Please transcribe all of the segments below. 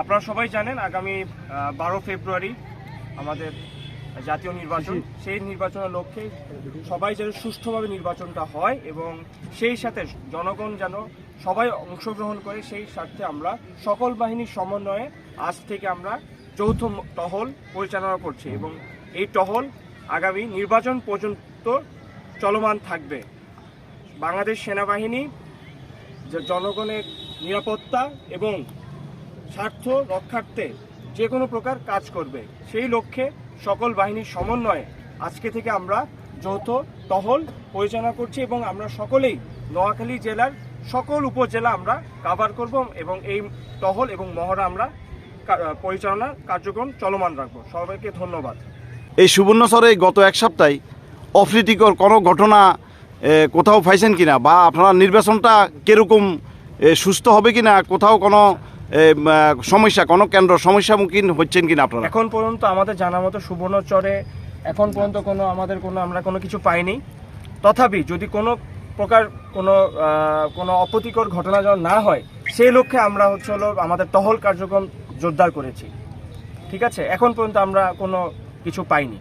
আপনারা সবাই জানেন আগামী বারো ফেব্রুয়ারি আমাদের জাতীয় নির্বাচন। সেই নির্বাচনের লক্ষ্যে সবাই যেন সুষ্ঠুভাবে নির্বাচনটা হয় এবং সেই সাথে জনগণ যেন সবাই অংশগ্রহণ করে সেই স্বার্থে আমরা সকল বাহিনীর সমন্বয়ে আজ থেকে আমরা যৌথ টহল পরিচালনা করছি এবং এই টহল আগামী নির্বাচন পর্যন্ত চলমান থাকবে। বাংলাদেশ সেনাবাহিনী জনগণের নিরাপত্তা এবং স্বার্থ রক্ষার্থে যে কোনো প্রকার কাজ করবে। সেই লক্ষ্যে সকল বাহিনীর সমন্বয়ে আজকে থেকে আমরা যৌথ টহল পরিচালনা করছি এবং আমরা সকলেই নোয়াখালী জেলার সকল উপজেলা আমরা কাভার করব এবং এই টহল এবং মহড়া আমরা কা- পরিচালনা কার্যক্রম চলমান রাখব। সবাইকে ধন্যবাদ। এই সুবর্ণচরে গত এক সপ্তাহে অপ্রীতিকর কোনো ঘটনা কোথাও পাইছেন কিনা বা আপনার নির্বাচনটা কীরকম সুস্থ হবে কিনা, কোথাও কোনো সমস্যা কোনো কেন্দ্র সমস্যামুখীন হচ্ছেন কিনা আপনারা? এখন পর্যন্ত আমাদের জানা মতো সুবর্ণচরে এখন পর্যন্ত কোনো আমাদের কোনো আমরা কোনো কিছু পাইনি। তথাপি যদি কোনো প্রকার কোনো কোনো অপ্রীতিকর ঘটনা যেন না হয় সেই লক্ষ্যে আমরা হচ্ছে হলো আমাদের টহল কার্যক্রম জোরদার করেছি। ঠিক আছে? এখন পর্যন্ত আমরা কোনো কিছু পাইনি।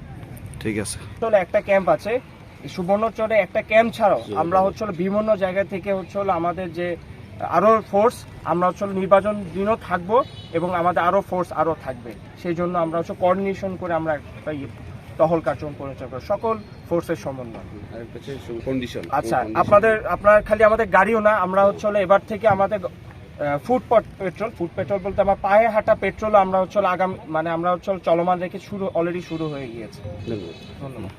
ঠিক আছে। তাহলে একটা ক্যাম্প আছে। সুবর্ণচরে একটা ক্যাম্প ছাড়াও আমরা হচ্ছে হলো বিভিন্ন জায়গা থেকে হচ্ছে হলো আমাদের যে আরও ফোর্স আমরা হচ্ছে নির্বাচন দিনও থাকব এবং আমাদের আরও ফোর্স আরও থাকবে। সেই জন্য আমরা হচ্ছে কোঅর্ডিনেশন করে আমরা একটা ইয়ে টহল কার্যক্রম পরিচালনা করব। সকল ফোর্সের সমন্বয়। আচ্ছা আপনাদের আপনার খালি আমাদের গাড়িও না আমরা হচ্ছে এবার থেকে আমাদের ফুড পেট্রোল ফুড পেট্রোল বলতে আমার পায়ে হাঁটা পেট্রোল আমরা হচ্ছে আগামী মানে আমরা হচ্ছে চলমান রেখে শুরু অলরেডি শুরু হয়ে গিয়েছে। ধন্যবাদ।